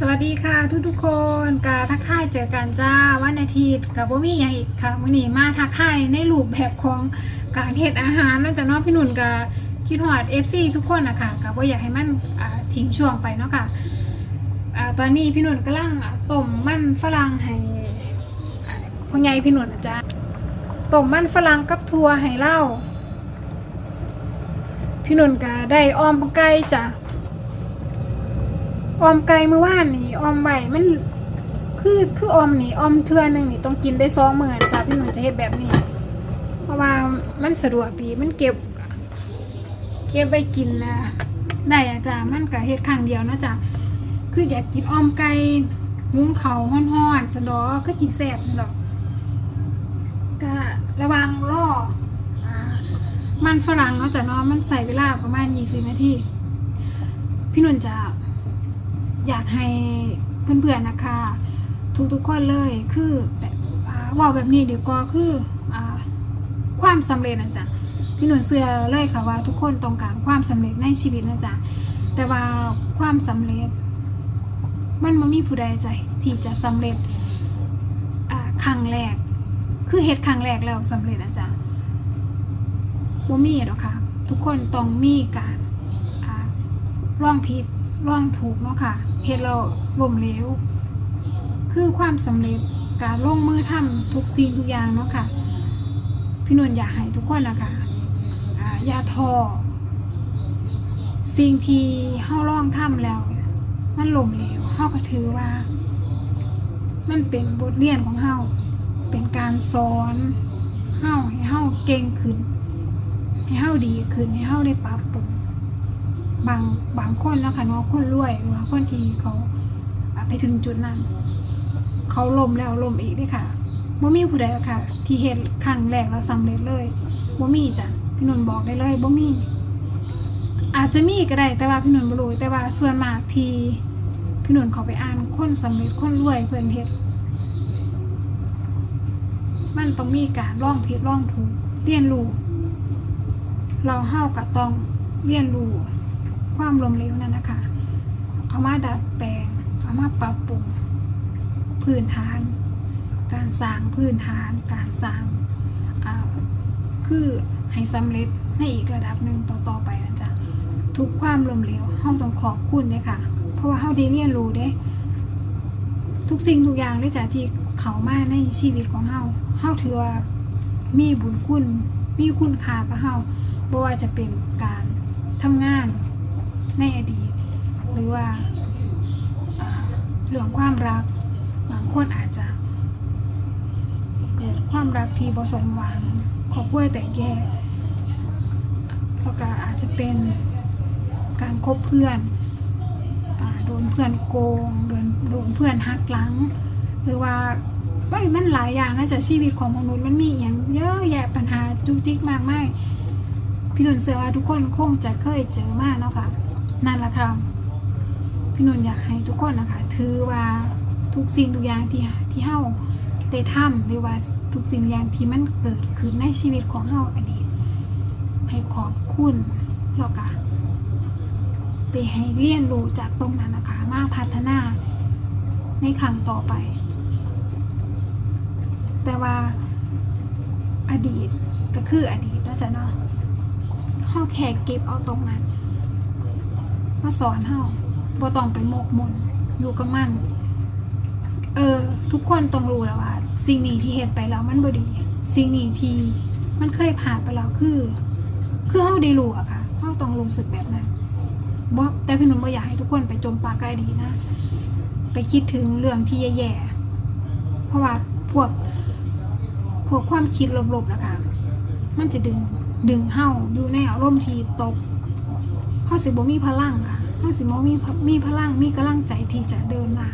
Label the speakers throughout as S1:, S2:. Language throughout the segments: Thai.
S1: สวัสดีค่ะทุกทุกๆคนกาทักทายเจอกันจ้าวันอาทิตย์กับบ่มีอย่างอีกค่ะมื้อนี้มาทักทายในรูปแบบของการเฮ็ดอาหารนอกจากเนอกพี่หนุ่นกับคิดฮอด FC ทุกคนนะคะก็บ่อยากให้มันทิ้งช่วงไปเนาะค่ะอ่าตอนนี้พี่หนุ่นกำลังต้มมันฝรั่งให้อ่าพ่อใหญ่พี่หนุ่นจ๊ะต้มมันฝรั่งกับถั่วให้เล่าพี่หนุ่นก็ได้อ้อมไก่จ้ะ ออมไก่เมื่อวานนี่ออมใบมัน คือคือออมนี่ออมเทื่อหนึงนี่ต้องกินได้สองมื้อนะจ้ะพี่หนุ่มจะเฮ็ดแบบนี้ เพราะว่ามันสะดวกดีมันเก็บ เก็บไปกินนะได้อะจ้ะมันก็เฮ็ดครั้งเดียวนะจ้ะคืออยากกินออมไก่หุงเขาวฮ้อนๆสะดอกก็สิแซ่บนั่นดอกก็ระวังรออ่ามันฝรั่งเนาะจ้ะเนาะมันใส่เวลาประมาณ 20 นาที พี่นุ่นจะ อยากให้เพื่อนๆนะคะ ทุกๆคนเลยคือแบบว่าแบบนี้เดี๋ยวก็คืออความสำเร็จนะจ๊ะพี่หนุ่นเสื้อเลยค่ะว่าทุกคนต้องการความสำเร็จในชีวิตนะจ๊ะแต่ว่าความสำเร็จ มันไม่มีผู้ใดใจที่จะสำเร็จครั้งแรก คือเหตุครั้งแรกแล้วสำเร็จนะจ๊ะบ่มีหรอกค่ะ ทุกคนต้องมีการร่องผิด ร่องถูกเนาะค่ะเฮ็ดเราล้มเหลวคือความสำเร็จการลงมือทำทุกสิ่งทุกอย่างเนาะค่ะ พี่นวลอยากให้ทุกคนนะคะอ่าอย่าท้อสิ่งที่เฮาลองทำแล้ว มันล้มเหลวเฮาก็ถือว่า มันเป็นบทเรียนของเฮาเป็นการสอนเฮาให้เฮาเก่งขึ้น ให้เฮาดีขึ้นให้เฮาได้ปรับปรุง บางบางคนแล้วค่ะเนาะคนรวยหรือว่าคนที่เขาไปถึงจุดนั้นเขาล้มแล้วล้มอีกเด้วยค่ะบ่มีผู้ใดค่ะ ที่เฮ็ดครั้งแรกแล้วสำเร็จเลยบ่มีจ้ะพี่นนท์บอกได้เลยบ่มีอาจจะมีก็ได้แต่ว่าพี่นนท์บ่รู้แต่ว่าส่วนมากที่พี่นนท์เขาไปอ่านคนสำเร็จคนรวยเพิ่อนเฮ็ดมันต้องมีการลองผิดลองถูกเรียนรู้เราเฮาก็ต้องเรียนรู้ ความล้มเหลวนั่นนะคะ เอามาดัดแปลง เอามาปรับปรุงพื้นฐาน การสร้างพื้นฐาน การสร้างคือให้สำเร็จในอีกระดับหนึ่งต่อๆไปนะจ๊ะทุกความล้มเหลวเฮาต้องขอบคุณเลยค่ะ เพราะว่าเฮาได้เรียนรู้เด้ทุกสิ่งทุกอย่างเลยจ้ะที่เขามาในชีวิตของเฮาเฮาถือว่ามีบุญคุณ มีคุณค่ากับเฮาบ่ว่าจะเป็นการทำงาน ในอดีต หรือว่าเรื่องความรักบางคนอาจจะ เกิดความรักที่บ่สมหวังครอบครัวแต่แยกแล้วก็อาจจะเป็นการคบเพื่อนโดนเพื่อนโกงโดนโดนเพื่อนหักหลัง หรือว่าเอ้ยมันหลายอย่างนะจากชีวิตของมนุษย์มันมีอย่างเยอะแยะปัญหาจุกจิกมากมายพี่หนุ่นเชื่อว่าทุกคนคงจะเคยเจอมากเนาะค่ะ นั่นแหละค่ะ พี่นนท์อยากให้ทุกคนนะคะ ถือว่าทุกสิ่งทุกอย่างที่ที่เฮาได้ทำหรือว่าทุกสิ่งอย่างที่มันเกิดขึ้นในชีวิตของเฮาอันนี้ ให้ขอบคุณแล้วก็ได้ให้เรียนรู้จากตรงนั้นนะคะ มาพัฒนาในครั้งต่อไป แต่ว่าอดีตก็คืออดีตนะจ๊ะเนาะเฮาแค่เก็บเอาตรงนั้น มาสอนเฮาบ่ต้องไปหมกมุ่นอยู่กับมัน เออ ทุกคนต้องรู้แล้วว่า สิ่งนี้ที่เฮ็ดไปแล้วมันบ่ดี สิ่งนี้ที่มันเคยผ่านไปแล้วคือ คือเฮาได้รู้อะค่ะเฮาต้องรู้สึกแบบนั้นบ่แต่พี่หนุ่มบ่อยากให้ทุกคนไปจมปากใกล้ดีนะ ไปคิดถึงเรื่องที่แย่ๆเพราะว่าพวกพวกความคิดลบๆนะคะมันจะดึงดึงเฮาอยู่ในอารมณ์ที่ตกาสิบ่มีพลังค่ะเฮาสิบ่มีมีพลังมีกำลังใจที่จะเดินหน้า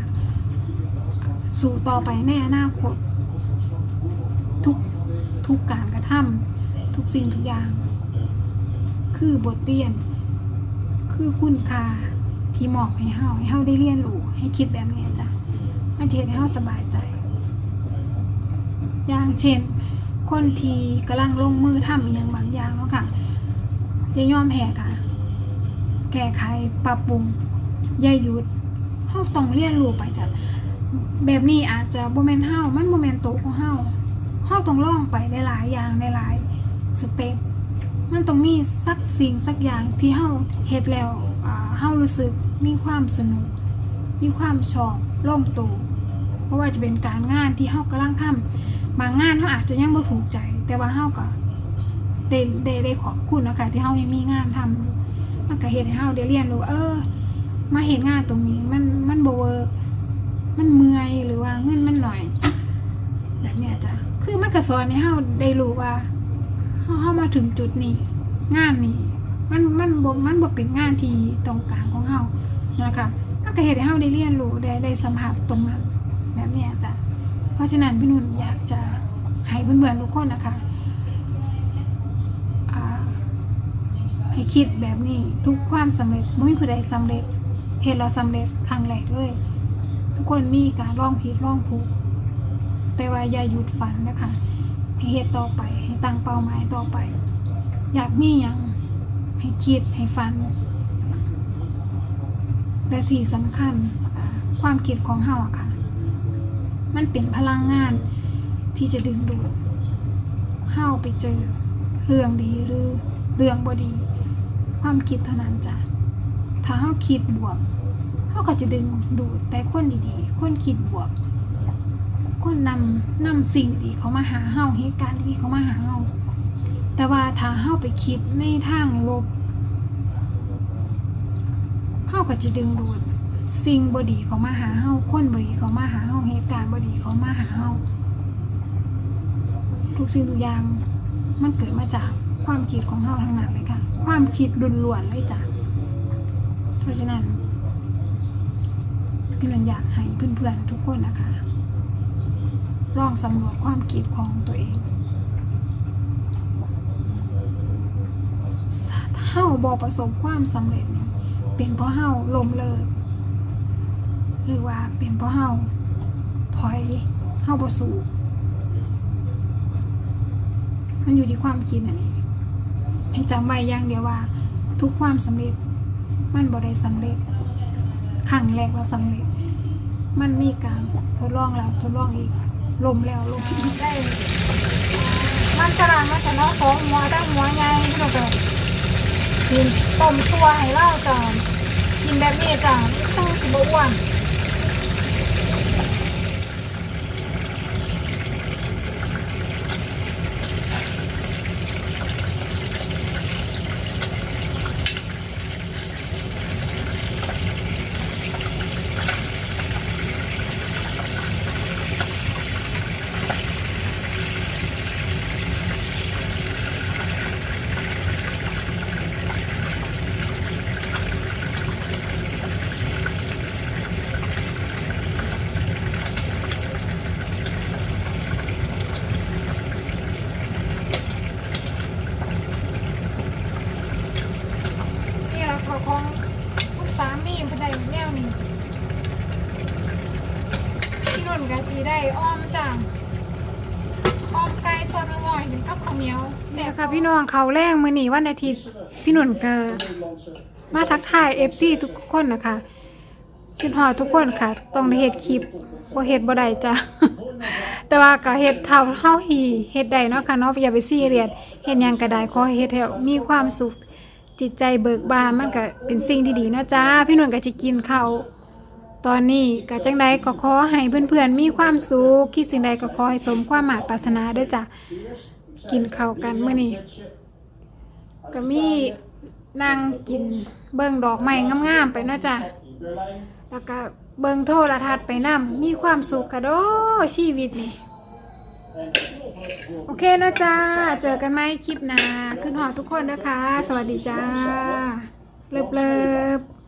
S1: สู่ต่อไปในอนาคตทุกทุกการกระทำทุกสิ่งทุกอย่าง คือบทเรียน คือคุณค่าที่มอบให้เฮาให้เฮาได้เรียนรู้ให้คิดแบบนี้จ้ะมันเฮ็ดให้เฮาสบายใจ อย่างเช่น คนที่กำลังลงมือทำอย่างบางอย่างเนาะค่ะอย่ายอมแพ้ค่ะ แก้ไขปรับปรุงย่าหยุดเฮาต้องเรียนรู้ไปจากแบบนี้อาจจะบ่แม่นเฮามันบ่แม่นโตวของเฮาเฮาต้องลองไปหลายๆอย่างหลายๆสเต็ปมันต้องมีสักสิ่งสักอย่างที่เฮาเฮ็ดแล้วอ่าเฮารู้สึกมีความสนุก มีความชอบร่มตัวเพราะว่าจะเป็นการงานที่เฮากำลังทำบางงานเฮาอาจจะยังบ่ถูกใจ แต่ว่าเฮาก็ได้ได้ได้ขอบคุณนะคะที่เฮายังมีงานทำอยู่ มันก็เฮ็ดให้เฮาได้เรียนรู้ว่าเออ มาเห็นงานตรงนี้ มันมันโบเวิร์มันเมื่อยหรือว่าเงินมันหน่อย แบบเนี้ยจ้ะคือมันก็สอนให้เฮาได้รู้ว่าเฮาเฮามาถึงจุดนี้ งานนี้ มันมันบ่มันบ่เป็นงานที่ตรงกลางของเฮานะคะมันก็เฮ็ดให้เฮาได้เรียนรู้ได้ได้สัมผัสตรงนั้นแบบเนี้ยจ้ะเพราะฉะนั้นพี่นุ่นอยากจะให้เพื่อนๆทุกคนนะคะอ่า ให้คิดแบบนี้ทุกความสำเร็จไม่มีผู้ใดสำเร็จเหตุเราสำเร็จครั้งแรกเลย ทุกคนมีการล่องผิดล่องถูกแต่ว่าอย่าหยุดฝันนะคะให้เหตุต่อไป ให้ตั้งเป้าหมายต่อไป อยากมีอย่างให้คิดให้ฝันและที่สำคัญความคิดของเฮาอะค่ะ มันเป็นพลังงานที่จะดึงดูดเฮาไปเจอเรื่องดีหรือเรื่องบ่ดี ความคิดเท่านั้นจ้ะถ้าเฮาคิดบวกเฮาก็จะดึงดูดแต่คนดีๆ คนคิดบวก คนนำนำสิ่งดีเขามาหาเฮาเหตุการณ์ดีเขามาหาเฮาแต่ว่าถ้าเฮาไปคิดในทางลบเฮาก็จะดึงดูดสิ่งบดีเขามาหาเฮาคนบดีเขามาหาเฮาเหตุการณ์บดีเขามาหาเฮาทุกสิ่งทุกอย่างมันเกิดมาจาก ความคิดของเฮาทั้งนั้นเลยค่ะ ความคิดล้วนๆเลยจ้ะ เพราะฉะนั้นพี่นันอยากให้เพื่อนๆทุกคนนะคะ ลองสำรวจความคิดของตัวเองเฮาบอประสบความสำเร็จเนี่ยเป็นเพราะเฮาลมเลิก หรือว่าเป็นเพราะเฮาถอยเฮาบ่สู้มันอยู่ที่ความคิดนั่นเอง ให้จำไว้อย่างเดียวว่า ทุกความสำเร็จ มันบ่ได้สำเร็จครั้งแรกเราสำเร็จ มันมีการทดลองแล้วทดลองอีกลมแล้วลมอีกได้มันกระดานมาแต่เนาะสองหัวได้หัวใหญ่ที่เราแบบกินต้มตัวให้เล่าจานกินแบบนี้จ้ะต้องสิบอ้วนเราเขาของลูกสามีเพิ่นได้แนวนี้ที่นุ่นกะสีได้อ้อมจ้างอ้อมไก่สดอร่อยถึงกับข้าว เหนียวแซ่บค่ะพี่น้องเขาแรงมื้อนี้วันอาทิตย์ พี่หนุ่นก็มาทักทาย FC ทุกคนนะคะคิดฮอทุกคนค่ะ ต้องได้เฮ็ดคลิปบ่เฮ็ดบ่ได้จ้ะแต่ว่าก็เฮ็ดเท่าเฮาฮีเฮ็ดได้เนาะค่ะเนาะอย่าไปซีเรียสเฮ็ดยังก็ได้ขอให้เฮ็ดให้มีความสุขจิตใจเบิกบานมันก็เป็นสิ่งที่ดีเนาะจ้าพี่หนุ่นก็จะกินข้าวตอนนี้ก็จังใดก็ขอให้เพื่อนๆมีความสุขคิดสิ่งใดก็ขอให้สมความหมายปรารถนาด้อจ้ะ กินข้าวกันเมื้อนี้ก็มีนั่งกินเบิ่งดอกไม้งามๆไปเนาะจ้ะแล้วก็เบิ่งโทรทัศน์ไปนํมีความสุขกะโดชีวิตนี่โอเคนะจ้า เจอกันไหมคลิปหน้าขึ้นหอทุกคนนะคะ สวัสดีจ้า เลิฟเลิฟ